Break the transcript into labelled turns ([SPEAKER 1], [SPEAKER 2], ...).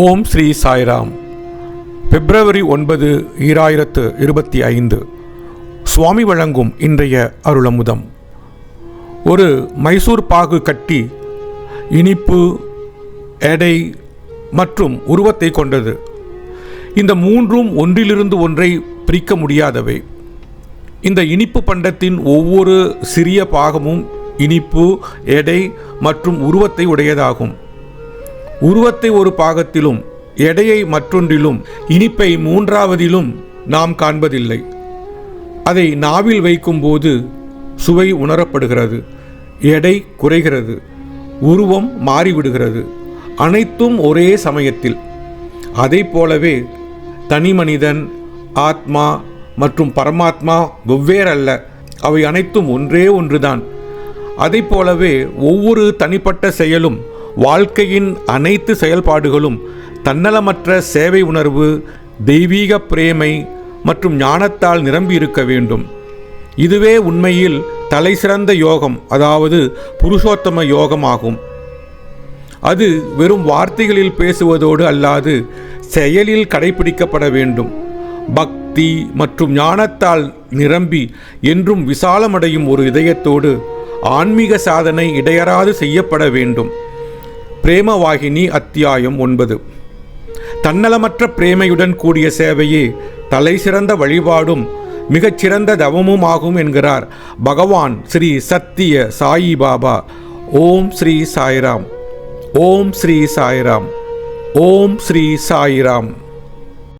[SPEAKER 1] ஓம் ஸ்ரீ சாய்ராம். பிப்ரவரி ஒன்பது ஈராயிரத்து இருபத்தி ஐந்து. சுவாமி வழங்கும் இன்றைய அருளமுதம். ஒரு மைசூர் பாகு கட்டி இனிப்பு எடை மற்றும் உருவத்தை கொண்டது. இந்த மூன்றும் ஒன்றிலிருந்து ஒன்றை பிரிக்க முடியாதவை. இந்த இனிப்பு பண்டத்தின் ஒவ்வொரு சிறிய பாகமும் இனிப்பு எடை மற்றும் உருவத்தை உடையதாகும். உருவத்தை ஒரு பாகத்திலும் எடையை மற்றொன்றிலும் இனிப்பை மூன்றாவதிலும் நாம் காண்பதில்லை. அதை நாவில் வைக்கும்போது சுவை உணரப்படுகிறது எடை குறைகிறது உருவம் மாறிவிடுகிறது அனைத்தும் ஒரே சமயத்தில். அதை போலவே தனி மனிதன் ஆத்மா மற்றும் பரமாத்மா வெவ்வேறல்ல அவை அனைத்தும் ஒன்றே ஒன்றுதான். அதை போலவே ஒவ்வொரு தனிப்பட்ட செயலும் வாழ்க்கையின் அனைத்து செயல்பாடுகளும் தன்னலமற்ற சேவை உணர்வு தெய்வீக பிரேமை மற்றும் ஞானத்தால் நிரம்பி இருக்க வேண்டும். இதுவே உண்மையில் தலைசிறந்த யோகம் அதாவது புருஷோத்தம யோகம் ஆகும் அது வெறும் வார்த்தைகளில் பேசுவதோடு அல்லாது செயலில் கடைபிடிக்கப்பட வேண்டும். பக்தி மற்றும் ஞானத்தால் நிரம்பி என்றும் விசாலமடையும் ஒரு இதயத்தோடு ஆன்மீக சாதனை இடையறாது செய்யப்பட வேண்டும். பிரேமவாகினி அத்தியாயம் ஒன்பது. தன்னலமற்ற பிரேமையுடன் கூடிய சேவையே தலைசிறந்த வழிபாடும் மிகச்சிறந்த தவமும் ஆகும் என்கிறார் பகவான் ஸ்ரீ சத்திய சாயி பாபா. ஓம் ஸ்ரீ சாய்ராம். ஓம் ஸ்ரீ சாய்ராம். ஓம் ஸ்ரீ சாய்ராம்.